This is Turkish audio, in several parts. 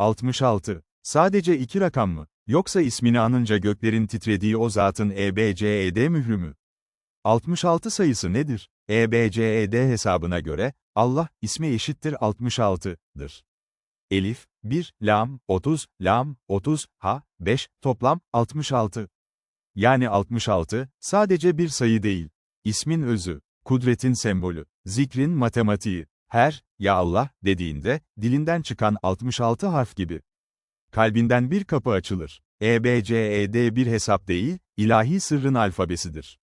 66. Sadece iki rakam mı? Yoksa ismini anınca göklerin titrediği o zatın EBCED mührü mü? 66 sayısı nedir? EBCED hesabına göre, Allah, ismi eşittir 66'dır. Elif, 1, lam, 30, lam, 30, ha, 5, toplam, 66. Yani 66, sadece bir sayı değil. İsmin özü, kudretin sembolü, zikrin matematiği. Her, ya Allah, dediğinde, dilinden çıkan 66 harf gibi. Kalbinden bir kapı açılır. EBCED bir hesap değil, ilahi sırrın alfabesidir.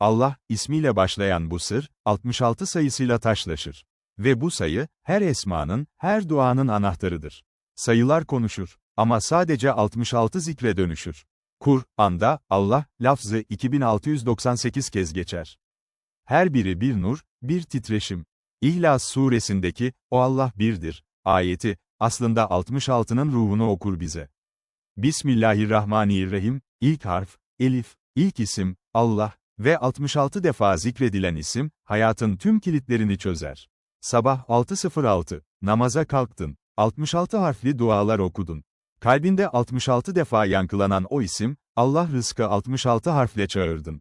Allah, ismiyle başlayan bu sır, 66 sayısıyla taşlaşır. Ve bu sayı, her esmanın, her duanın anahtarıdır. Sayılar konuşur. Ama sadece 66 zikre dönüşür. Kur'an'da, Allah, lafzı 2698 kez geçer. Her biri bir nur, bir titreşim. İhlas suresindeki, o Allah birdir, ayeti, aslında 66'nın ruhunu okur bize. Bismillahirrahmanirrahim, ilk harf, elif, ilk isim, Allah ve 66 defa zikredilen isim, hayatın tüm kilitlerini çözer. Sabah 6.06, namaza kalktın, 66 harfli dualar okudun. Kalbinde 66 defa yankılanan o isim, Allah rızkı 66 harfle çağırdın.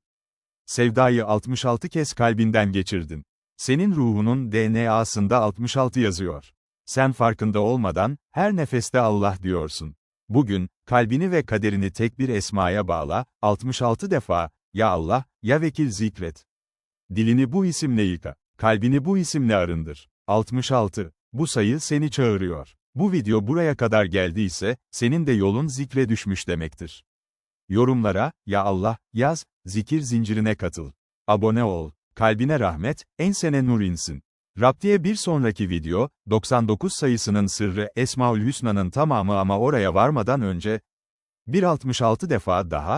Sevdayı 66 kez kalbinden geçirdin. Senin ruhunun DNA'sında 66 yazıyor. Sen farkında olmadan, her nefeste Allah diyorsun. Bugün, kalbini ve kaderini tek bir esmaya bağla, 66 defa, ya Allah, ya vekil zikret. Dilini bu isimle yıka, kalbini bu isimle arındır. 66. Bu sayı seni çağırıyor. Bu video buraya kadar geldiyse, senin de yolun zikre düşmüş demektir. Yorumlara, ya Allah, yaz, zikir zincirine katıl. Abone ol. Kalbine rahmet, ensene nur insin. Raptiye bir sonraki video, 99 sayısının sırrı Esmaül Hüsna'nın tamamı ama oraya varmadan önce, 166 defa daha,